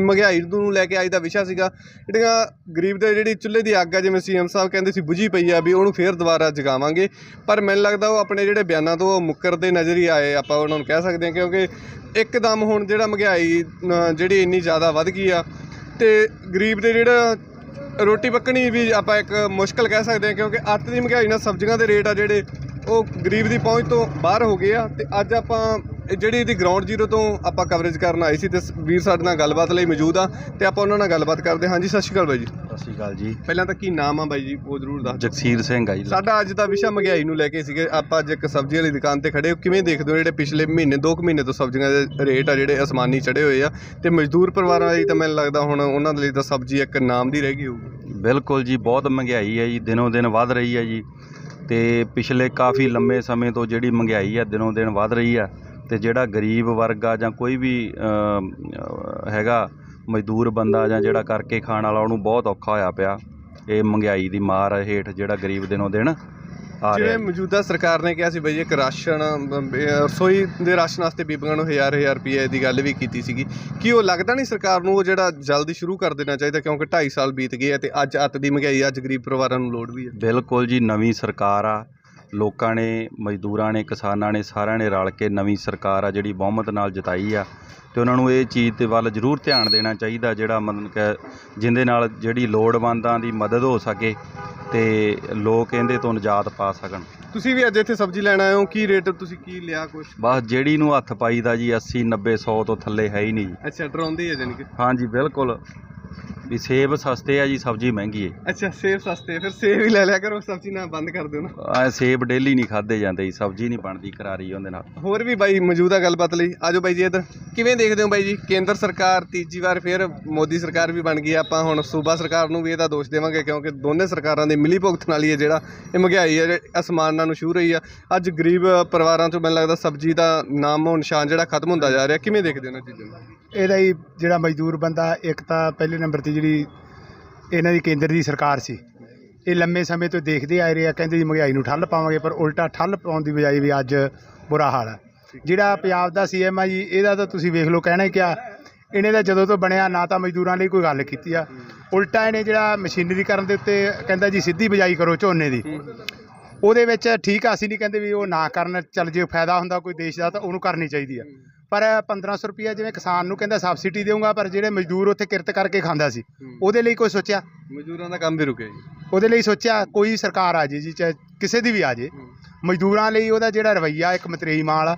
ਮਹਿੰਗਾਈ ਨੂੰ ਲੈ ਕੇ ਅੱਜ ਦਾ ਵਿਸ਼ਾ ਸੀਗਾ। ਜਿਹੜੀਆਂ ਗਰੀਬ ਦੇ ਜਿਹੜੀ ਚੁੱਲ੍ਹੇ ਦੀ ਅੱਗ ਆ, ਜਿਵੇਂ ਸੀਐਮ ਸਾਹਿਬ ਕਹਿੰਦੇ ਸੀ, ਬੁਝੀ ਪਈ ਆ ਵੀ ਉਹਨੂੰ ਫੇਰ ਦੁਬਾਰਾ ਜਗਾਵਾਂਗੇ। ਪਰ ਮੈਨੂੰ ਲੱਗਦਾ ਉਹ ਆਪਣੇ ਜਿਹੜੇ ਬਿਆਨਾਂ ਤੋਂ ਉਹ ਮੁੱਕਰਦੇ ਨਜ਼ਰ ਹੀ ਆਏ, ਆਪਾਂ ਉਹਨਾਂ ਨੂੰ ਕਹਿ ਸਕਦੇ ਹਾਂ, ਕਿਉਂਕਿ ਇੱਕਦਮ ਹੁਣ ਜਿਹੜਾ ਮਹਿੰਗਾਈ ਜਿਹੜੀ ਇੰਨੀ ਜ਼ਿਆਦਾ ਵੱਧ ਗਈ ਆ, ਤੇ ਗਰੀਬ ਦੇ ਜਿਹੜਾ ਰੋਟੀ ਪੱਕਣੀ ਵੀ ਆਪਾਂ ਇੱਕ ਮੁਸ਼ਕਲ ਕਹਿ ਸਕਦੇ ਹਾਂ, ਕਿਉਂਕਿ ਅੱਤ ਦੀ ਮਹਿੰਗਾਈ ਨਾਲ ਸਬਜ਼ੀਆਂ ਦੇ ਰੇਟ ਆ ਜਿਹੜੇ ਉਹ ਗਰੀਬ ਦੀ ਪਹੁੰਚ ਤੋਂ ਬਾਹਰ ਹੋ ਗਏ ਆ। ਤੇ ਅੱਜ ਆਪਾਂ ਜਿਹੜੀ ਇਹਦੀ ਗਰਾਊਂਡ ਜ਼ੀਰੋ ਤੋਂ ਆਪਾਂ ਕਵਰੇਜ ਕਰਨ ਆਏ ਸੀ ਤੇ ਸ- ਵੀਰ ਸਾਡੇ ਨਾਲ ਗੱਲਬਾਤ ਲਈ ਮੌਜੂਦ ਆ ਤੇ ਆਪਾਂ ਉਹਨਾਂ ਨਾਲ ਗੱਲਬਾਤ ਕਰਦੇ ਹਾਂ। ਹਾਂਜੀ ਸਤਿ ਸ਼੍ਰੀ ਅਕਾਲ ਬਾਈ ਜੀ। ਸਤਿ ਸ਼੍ਰੀ ਅਕਾਲ ਜੀ। ਪਹਿਲਾਂ ਤਾਂ ਕੀ ਨਾਮ ਆ ਬਾਈ ਜੀ? ਉਹ ਜ਼ਰੂਰ ਦੱਸ ਦਿਓ। ਜਗਸੀਰ ਸਿੰਘ ਆ ਜੀ। ਸਾਡਾ ਅੱਜ ਦਾ ਵਿਸ਼ਾ ਮਹਿੰਗਾਈ ਨੂੰ ਲੈ ਕੇ ਸੀਗੇ। ਆਪਾਂ ਅੱਜ ਇੱਕ ਸਬਜ਼ੀ ਵਾਲੀ ਦੁਕਾਨ ਤੇ ਖੜੇ ਹੋ। ਕਿਵੇਂ ਦੇਖਦੇ ਹੋ ਜਿਹੜੇ ਪਿਛਲੇ ਮਹੀਨੇ 2 ਮਹੀਨੇ ਤੋਂ ਸਬਜ਼ੀਆਂ ਦੇ ਰੇਟ ਆ ਜਿਹੜੇ ਅਸਮਾਨੀ ਚੜੇ ਹੋਏ ਆ ਤੇ ਮਜ਼ਦੂਰ ਪਰਿਵਾਰਾਂ ਲਈ ਤਾਂ ਮੈਨੂੰ ਲੱਗਦਾ ਹੁਣ ਉਹਨਾਂ ਦੇ ਲਈ ਤਾਂ ਸਬਜ਼ੀ ਇੱਕ ਨਾਮ ਦੀ ਰਹਿ ਗਈ ਹੋਊਗੀ। ਬਿਲਕੁਲ ਜੀ ਬਹੁਤ ਮਹਿੰਗਾਈ ਹੈ ਜੀ। ਦਿਨੋਂ ਦਿਨ ਵੱਧ ਰਹੀ ਹੈ ਜੀ। ਤੇ ਪਿਛਲੇ ਕਾਫੀ ਲੰਮੇ ਸਮੇਂ ਤੋਂ ਜਿਹੜੀ ਮਹਿੰਗਾਈ ਹੈ ਦਿਨੋਂ ਦਿਨ ਵੱਧ ਰਹੀ ਹੈ ਤੇ ਜਿਹੜਾ ਗਰੀਬ ਵਰਗ ਆ ਜਾਂ ਕੋਈ ਵੀ ਹੈਗਾ ਮਜ਼ਦੂਰ ਬੰਦਾ ਜਾਂ ਜਿਹੜਾ ਕਰਕੇ ਖਾਣ ਵਾਲਾ ਉਹਨੂੰ ਬਹੁਤ ਔਖਾ ਹੋਇਆ ਪਿਆ। ਇਹ ਮਹਿੰਗਾਈ ਦੀ ਮਾਰ ਹੇਠ ਜਿਹੜਾ ਗਰੀਬ ਦਿਨੋਂ ਦਿਨ ਆ ਰਿਹਾ ਜਿਵੇਂ ਜੀ। ਮੌਜੂਦਾ ਸਰਕਾਰ ਨੇ ਕਿਹਾ ਸੀ ਬਈ ਇੱਕ ਰਾਸ਼ਨ ਰਸੋਈ ਦੇ ਰਾਸ਼ਨ ਵਾਸਤੇ ਬੀਬੀਆਂ ਨੂੰ ਹਜ਼ਾਰ ਹਜ਼ਾਰ ਰੁਪਏ ਦੀ ਗੱਲ ਵੀ ਕੀਤੀ ਸੀਗੀ। ਕੀ ਉਹ ਲੱਗਦਾ ਨਹੀਂ ਸਰਕਾਰ ਨੂੰ ਉਹ ਜਿਹੜਾ ਜਲਦੀ ਸ਼ੁਰੂ ਕਰ ਦੇਣਾ ਚਾਹੀਦਾ ਕਿਉਂਕਿ 2.5 ਸਾਲ ਬੀਤ ਗਏ ਆ ਤੇ ਅੱਜ ਅੱਤ ਦੀ ਮਹਿੰਗਾਈ ਅੱਜ ਗਰੀਬ ਪਰਿਵਾਰਾਂ ਨੂੰ ਲੋੜ ਵੀ ਹੈ ਬਿਲਕੁਲ ਜੀ ਨਵੀਂ ਸਰਕਾਰ ਆ। ਲੋਕਾਂ ਨੇ ਮਜ਼ਦੂਰਾਂ ਨੇ ਕਿਸਾਨਾਂ ਨੇ ਸਾਰਿਆਂ ਨੇ ਰਲ ਕੇ ਨਵੀਂ ਸਰਕਾਰ ਆ ਜਿਹੜੀ ਬਹੁਮਤ ਨਾਲ ਜਿਤਾਈ ਆ। ਤੇ ਉਹਨਾਂ ਨੂੰ ਇਹ ਚੀਜ਼ ਦੇ ਵੱਲ ਜ਼ਰੂਰ ਧਿਆਨ ਦੇਣਾ ਚਾਹੀਦਾ ਜਿਹੜਾ ਮਤਲਬ ਕਿ ਜਿੰਦੇ ਨਾਲ ਜਿਹੜੀ ਲੋੜਵੰਦਾਂ ਦੀ ਮਦਦ ਹੋ ਸਕੇ ਤੇ ਲੋਕ ਇਹਦੇ ਤੋਂ ਨਿਜਾਤ ਪਾ ਸਕਣ। ਤੁਸੀਂ ਵੀ ਅੱਜ ਇੱਥੇ ਸਬਜ਼ੀ ਲੈਣ ਆਏ ਹੋ ਕੀ ਰੇਟ ਤੁਸੀਂ ਕੀ ਲਿਆ ਕੁਛ? ਬਸ ਜਿਹੜੀ ਨੂੰ ਹੱਥ ਪਾਈਦਾ ਜੀ 80 90 100 ਤੋਂ ਥੱਲੇ ਹੈ ਹੀ ਨਹੀਂ ਅੱਛਾ ਡਰਾਉਂਦੇ ਹੈ ਜਾਨੀ ਕਿ। ਹਾਂਜੀ ਬਿਲਕੁਲ। ਵੀ ਸੇਬ ਸਸਤੇ ਆ ਜੀ ਸਬਜ਼ੀ ਮਹਿੰਗੀ ਹੈ ਅੱਛਾ ਸੇਬ ਸਸਤੇ ਫਿਰ ਸੇਬ ਹੀ ਲੈ ਲਿਆ ਕਰੋ ਸਬਜ਼ੀ ਨਾ ਬੰਦ ਕਰ ਦਿਓ ਨਾ। ਆ ਸੇਬ ਡੇਲੀ ਨਹੀਂ ਖਾਦੇ ਜਾਂਦੇ ਜੀ ਸਬਜ਼ੀ ਨਹੀਂ ਬਣਦੀ ਕਰਾਰੀ ਉਹਦੇ ਨਾਲ। ਹੋਰ ਵੀ ਬਾਈ ਮੌਜੂਦਾ ਗੱਲਬਾਤ ਲਈ ਆਜੋ ਬਾਈ ਜੀ ਇੱਧਰ। ਕਿਵੇਂ ਦੇਖਦੇ ਹੋ ਬਾਈ ਜੀ ਕੇਂਦਰ ਸਰਕਾਰ ਤੀਜੀ ਵਾਰ ਫਿਰ ਮੋਦੀ ਸਰਕਾਰ ਵੀ ਬਣ ਗਈ ਆ। ਆਪਾਂ ਹੁਣ ਸੂਬਾ ਸਰਕਾਰ ਨੂੰ ਵੀ ਇਹਦਾ ਦੋਸ਼ ਦੇਵਾਂਗੇ ਕਿਉਂਕਿ ਦੋਨੇ ਸਰਕਾਰਾਂ ਦੇ ਮਿਲੀ ਭੁਗਤ ਨਾਲ ਹੀ ਹੈ ਜਿਹੜਾ ਇਹ ਮਹਿੰਗਾਈ ਹੈ ਜਿਹੜੀ ਅਸਮਾਨਾਂ ਨੂੰ ਛੂ ਰਹੀ ਆ। ਅੱਜ ਗਰੀਬ ਪਰਿਵਾਰਾਂ ਤੋਂ ਮੈਨੂੰ ਲੱਗਦਾ ਸਬਜ਼ੀ ਦਾ ਨਾਮੋ ਨਿਸ਼ਾਨ ਜਿਹੜਾ ਖਤਮ ਹੁੰਦਾ ਜਾ ਰਿਹਾ ਕਿਵੇਂ ਦੇਖਦੇ ਹੋ ਇਹਨਾਂ ਚੀਜ਼ਾਂ ਨੂੰ? ਇਹਦਾ ਹੀ ਜਿਹੜਾ ਮਜ਼ਦੂਰ ਬੰਦਾ ਇੱਕ ਤਾਂ ਪਹਿਲੇ ਨੰਬਰ ਤੇ ਜਿਹੜੀ ਇਹਨਾਂ ਦੀ ਕੇਂਦਰ ਦੀ ਸਰਕਾਰ ਸੀ, ਇਹ ਲੰਮੇ ਸਮੇਂ ਤੋਂ ਦੇਖਦੇ ਆਏ ਰਹੇ ਆ, ਕਹਿੰਦੇ ਜੀ ਮਹਿੰਗਾਈ ਨੂੰ ਠੱਲ ਪਾਵਾਂਗੇ, ਪਰ ਉਲਟਾ ਠੱਲ ਪਾਉਣ ਦੀ ਬਜਾਏ ਵੀ ਅੱਜ ਬੁਰਾ ਹਾਲ ਹੈ ਜਿਹੜਾ ਪੰਜਾਬ ਦਾ ਸੀਐਮ ਆ ਜੀ ਇਹਦਾ ਤਾਂ ਤੁਸੀਂ ਵੇਖ ਲਓ, ਕਹਿਣਾ ਹੀ ਕਿਆ, ਇਹਨੇ ਤਾਂ ਜਦੋਂ ਤੋਂ ਬਣਿਆ ਨਾ ਤਾਂ ਮਜ਼ਦੂਰਾਂ ਲਈ ਕੋਈ ਗੱਲ ਕੀਤੀ ਆ। ਉਲਟਾ ਇਹਨੇ ਜਿਹੜਾ ਮਸ਼ੀਨਰੀਕਰਨ ਦੇ ਉੱਤੇ ਕਹਿੰਦਾ ਜੀ ਸਿੱਧੀ ਬਿਜਾਈ ਕਰੋ ਝੋਨੇ ਦੀ। ਉਹਦੇ ਵਿੱਚ ਠੀਕ ਆ, ਅਸੀਂ ਨਹੀਂ ਕਹਿੰਦੇ ਵੀ ਉਹ ਨਾ ਕਰਨ, ਚੱਲ ਜੇ ਫਾਇਦਾ ਹੁੰਦਾ ਕੋਈ ਦੇਸ਼ ਦਾ ਤਾਂ ਉਹਨੂੰ ਕਰਨੀ ਚਾਹੀਦੀ ਆ। ਪਰ 1500 ਰੁਪਿਆ ਜਿਵੇਂ ਕਿਸਾਨ ਨੂੰ ਕਹਿੰਦਾ ਸਬਸਿਡੀ ਦੇਊਗਾ ਪਰ ਜਿਹੜੇ ਮਜ਼ਦੂਰ ਉੱਥੇ ਕਿਰਤ ਕਰਕੇ ਖਾਂਦਾ ਸੀ ਉਹਦੇ ਲਈ ਕੋਈ ਸੋਚਿਆ? ਮਜ਼ਦੂਰਾਂ ਦਾ ਕੰਮ ਵੀ ਰੁਕਿਆ ਜੀ। ਉਹਦੇ ਲਈ ਸੋਚਿਆ ਕੋਈ ਸਰਕਾਰ ਆ ਜੇ ਜੀ ਚਾਹੇ ਕਿਸੇ ਦੀ ਵੀ ਆ ਜੇ। ਮਜ਼ਦੂਰਾਂ ਲਈ ਉਹਦਾ ਜਿਹੜਾ ਰਵਈਆ ਇੱਕ ਮਤਰੇਈ ਮਾਲ ਆ।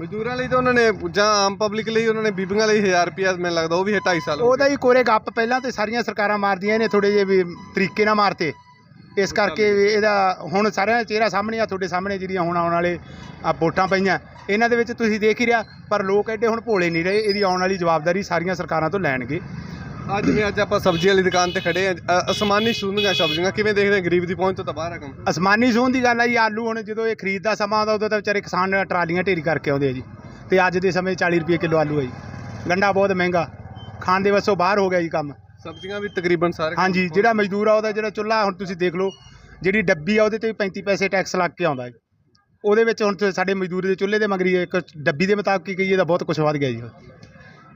ਮਜ਼ਦੂਰਾਂ ਲਈ ਤਾਂ ਉਹਨਾਂ ਨੇ ਜਾਂ ਆਮ ਪਬਲਿਕ ਲਈ ਉਹਨਾਂ ਨੇ ਬੀਬੀਆਂ ਲਈ 1000 ਰੁਪਿਆ ਮੈਨੂੰ ਲੱਗਦਾ ਉਹ ਵੀ 2.5 ਸਾਲ ਉਹਦਾ ਹੀ ਕੋਰੇ ਗੱਪ ਪਹਿਲਾਂ ਤੇ ਸਾਰੀਆਂ ਸਰਕਾਰਾਂ ਮਾਰਦੀਆਂ ਇਹਨੇ ਥੋੜੇ ਜਿਹੇ ਵੀ ਤਰੀਕੇ ਨਾਲ ਮਾਰਤੇ। ਇਸ ਕਰਕੇ ਇਹਦਾ ਹੁਣ ਸਾਰਿਆਂ ਦਾ ਚਿਹਰਾ ਸਾਹਮਣੇ ਆ ਤੁਹਾਡੇ ਸਾਹਮਣੇ ਜਿਹੜੀਆਂ ਹੁਣ ਆਉਣ ਵਾਲੇ ਆ ਵੋਟਾਂ ਪਈਆਂ। ਇਹਨਾਂ ਦੇ ਵਿੱਚ ਤੁਸੀਂ ਦੇਖ ਹੀ ਰਿਹਾ ਪਰ ਲੋਕ ਐਡੇ ਹੁਣ ਭੋਲੇ ਨਹੀਂ ਰਹੇ ਇਹਦੀ ਆਉਣ ਵਾਲੀ ਜਵਾਬਦਾਰੀ ਸਾਰੀਆਂ ਸਰਕਾਰਾਂ ਤੋਂ ਲੈਣਗੇ। ਅੱਜ ਜਿਵੇਂ ਅੱਜ ਆਪਾਂ ਸਬਜ਼ੀ ਵਾਲੀ ਦੁਕਾਨ ਤੇ ਖੜੇ ਆ ਅ- ਅਸਮਾਨੀ ਸੁੰਦੀਆਂ ਸਬਜ਼ੀਆਂ ਕਿਵੇਂ ਦੇਖਦੇ ਆ ਗਰੀਬ ਦੀ ਪਹੁੰਚ ਤੋਂ ਤਾਂ ਬਾਹਰ ਆ ਕੰਮ? ਅਸਮਾਨੀ ਸੋਹਣ ਦੀ ਗੱਲ ਆ ਜੀ ਆਲੂ ਹੁਣ ਜਦੋਂ ਇਹ ਖਰੀਦ ਦਾ ਸਮਾਂ ਆਉਂਦਾ ਉਦੋਂ ਤਾਂ ਵਿਚਾਰੇ ਕਿਸਾਨ ਟਰਾਲੀਆਂ ਢੇਰੀ ਕਰਕੇ ਆਉਂਦੇ ਆ ਜੀ। ਤੇ ਅੱਜ ਦੇ ਸਮੇਂ 'ਚ 40 ਰੁਪਏ ਕਿਲੋ ਆਲੂ ਆ ਜੀ। ਗੰਡਾ ਬਹੁਤ ਮਹਿੰਗਾ ਖਾਣ ਦੇ ਵੱਸੋਂ ਬਾਹਰ ਹੋ ਗਿਆ ਜੀ ਕੰਮ। ਸਬਜ਼ੀਆਂ ਵੀ ਤਕਰੀਬਨ ਸਾਰੇ ਹਾਂਜੀ ਜਿਹੜਾ ਮਜ਼ਦੂਰ ਆ ਉਹਦਾ ਜਿਹੜਾ ਚੁੱਲ੍ਹਾ ਹੁਣ ਤੁਸੀਂ ਦੇਖ ਲਓ ਜਿਹੜੀ ਡੱਬੀ ਆ ਉਹਦੇ ਤੇ ਵੀ 35 ਪੈਸੇ ਟੈਕਸ ਲੱਗ ਕੇ ਆਉਂਦਾ ਹੈ। ਉਹਦੇ ਵਿੱਚ ਹੁਣ ਤੇ ਸਾਡੇ ਮਜ਼ਦੂਰ ਦੇ ਚੁੱਲ੍ਹੇ ਦੇ ਮਗਰੀ ਇੱਕ ਡੱਬੀ ਦੇ ਮੁਤਾਬਕ ਕੀ ਕਹੀਏ ਤਾਂ ਬਹੁਤ ਕੁਝ ਵੱਧ ਗਿਆ ਜੀ।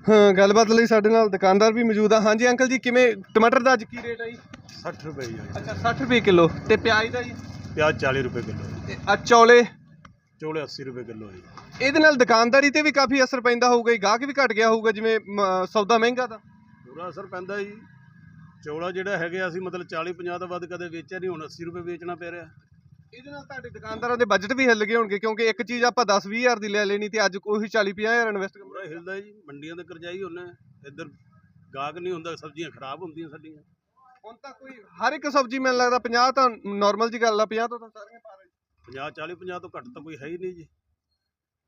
ਹਾਂ ਗੱਲਬਾਤ ਲਈ ਸਾਡੇ ਨਾਲ ਦੁਕਾਨਦਾਰ ਵੀ ਮੌਜੂਦ ਆ। ਹਾਂਜੀ ਅੰਕਲ ਜੀ ਕਿਵੇਂ ਟਮਾਟਰ ਦਾ ਅੱਜ ਕੀ ਰੇਟ ਆ ਜੀ? 60 ਰੁਪਏ ਜੀ। ਅੱਛਾ 60 ਰੁਪਏ ਕਿਲੋ। ਤੇ ਪਿਆਜ਼ ਦਾ ਜੀ? ਪਿਆਜ਼ 40 ਰੁਪਏ ਕਿਲੋ। ਤੇ ਆ ਚੌਲੇ? ਚੋਲੇ 80 ਰੁਪਏ ਕਿਲੋ ਜੀ। ਇਹਦੇ ਨਾਲ ਦੁਕਾਨਦਾਰੀ ਤੇ ਵੀ ਕਾਫੀ ਅਸਰ ਪੈਂਦਾ ਹੋਊਗਾ ਜੀ ਗਾਹਕ ਵੀ ਘਟ ਗਿਆ ਹੋਊਗਾ ਜਿਵੇਂ ਸੌਦਾ ਮਹਿੰਗਾ ਤਾਂ ਪੂਰਾ ਅਸਰ ਪੈਂਦਾ ਜੀ। ਚੌਲਾ ਜਿਹੜਾ ਹੈਗੇ ਅਸੀਂ ਮਤਲਬ 40 50 ਤੋਂ ਵੱਧ ਕਦੇ ਵੇਚਿਆ ਨਹੀਂ ਹੁਣ 80 ਰੁਪਏ ਵੇਚਣਾ ਪੈ ਰਿਹਾ। ਇਹਦੇ ਨਾਲ ਤੁਹਾਡੇ ਦੁਕਾਨਦਾਰਾਂ ਦੇ ਬਜਟ ਵੀ ਹਿੱਲ ਗਏ ਹੋਣਗੇ ਕਿਉਂਕਿ ਇੱਕ ਚੀਜ਼ ਆਪਾਂ 10 20 ਹਜ਼ਾਰ ਦੀ ਲੈ ਲੈਣੀ ਤੇ ਅੱਜ ਉਹੀ 40 50 ਹਜ਼ਾਰ ਇਨਵੈਸਟ ਪੂਰਾ ਹਿਲਦਾ ਜੀ ਮੰਡੀਆਂ ਤੇ ਕਰਜਾਈ ਹੁੰਨੇ ਇੱਧਰ ਗਾਹਕ ਨਹੀਂ ਹੁੰਦਾ ਸਬਜ਼ੀਆਂ ਖਰਾਬ ਹੁੰਦੀਆਂ ਸਾਡੀਆਂ। ਹੁਣ ਤਾਂ ਕੋਈ ਹਰ ਇੱਕ ਸਬਜ਼ੀ ਮੈਨੂੰ ਲੱਗਦਾ 50 ਤਾਂ ਨਾਰਮਲ ਜੀ ਗੱਲ ਆ 50 ਤੋਂ ਤਾਂ ਸਾਰੀਆਂ ਪਾ ਰਹੇ। 50 40 50 ਤੋਂ ਘੱਟ ਤਾਂ ਕੋਈ ਹੈ ਹੀ ਨਹੀਂ ਜੀ।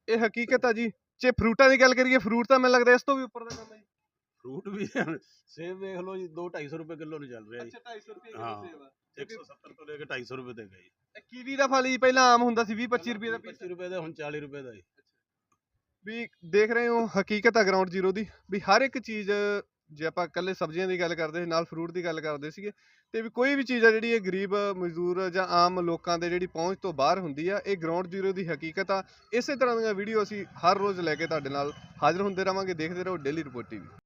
ਇਹ ਹਕੀਕਤ ਆ ਜੀ। ਜੇ ਫਰੂਟਾਂ ਦੀ ਗੱਲ ਕਰੀਏ ਫਰੂਟ ਤਾਂ ਮੈਨੂੰ ਲੱਗਦਾ ਇਸ ਤੋਂ ਵੀ ਉੱਪਰ ਦਾ ਕੰਮ ਹੈ ਫਰੂਟ ਵੀ ਸੇਬ ਵੇਖ ਲਓ ਜੀ 2 250 ਰੁਪਏ ਕਿਲੋ ਨੂੰ ਚੱਲ ਰਿਹਾ ਜੀ। ਅੱਛਾ 250 ਰੁਪਏ ਹਾਂ। ਸੇਬ ਆ। 170 ਤੋਂ ਲੈ ਕੇ 250 ਰੁਪਏ ਤੱਕ ਹੈ ਜੀ। ਇਹ ਕੀਵੀ ਦਾ ਫਲ ਜੀ ਪਹਿਲਾਂ ਆਮ ਹੁੰਦਾ ਸੀ 20 25 ਰੁਪਏ ਦਾ ਪੀਸ 25 ਰੁਪਏ ਦਾ ਹੁਣ 40 ਰੁਪਏ ਦਾ ਜੀ। ਵੀ ਦੇਖ ਰਹੇ ਹੋ ਹਕੀਕਤ ਆ ਗਰਾਊਂਡ ਜ਼ੀਰੋ ਦੀ ਵੀ ਹਰ ਇੱਕ ਚੀਜ਼ ਜੇ ਆਪਾਂ ਇਕੱਲੇ ਸਬਜ਼ੀਆਂ ਦੀ ਗੱਲ ਕਰਦੇ ਸੀ ਨਾਲ ਫਰੂਟ ਦੀ ਗੱਲ ਕਰਦੇ ਸੀਗੇ ਤੇ ਵੀ ਕੋਈ ਵੀ ਚੀਜ਼ ਆ ਜਿਹੜੀ ਇਹ ਗਰੀਬ ਮਜ਼ਦੂਰ ਜਾਂ ਆਮ ਲੋਕਾਂ ਦੇ ਜਿਹੜੀ ਪਹੁੰਚ ਤੋਂ ਬਾਹਰ ਹੁੰਦੀ ਆ ਇਹ ਗਰਾਊਂਡ ਜ਼ੀਰੋ ਦੀ ਹਕੀਕਤ ਆ। ਇਸੇ ਤਰ੍ਹਾਂ ਦੀਆਂ ਵੀਡੀਓ ਅਸੀਂ ਹਰ ਰੋਜ਼ ਲੈ ਕੇ ਤੁਹਾਡੇ ਨਾਲ ਹਾਜ਼ਰ ਹੁੰਦੇ ਰਵਾਂਗੇ ਦੇਖਦੇ ਰਹੋ ਡੇਲੀ ਰਿਪੋਰਟ ਟੀਵੀ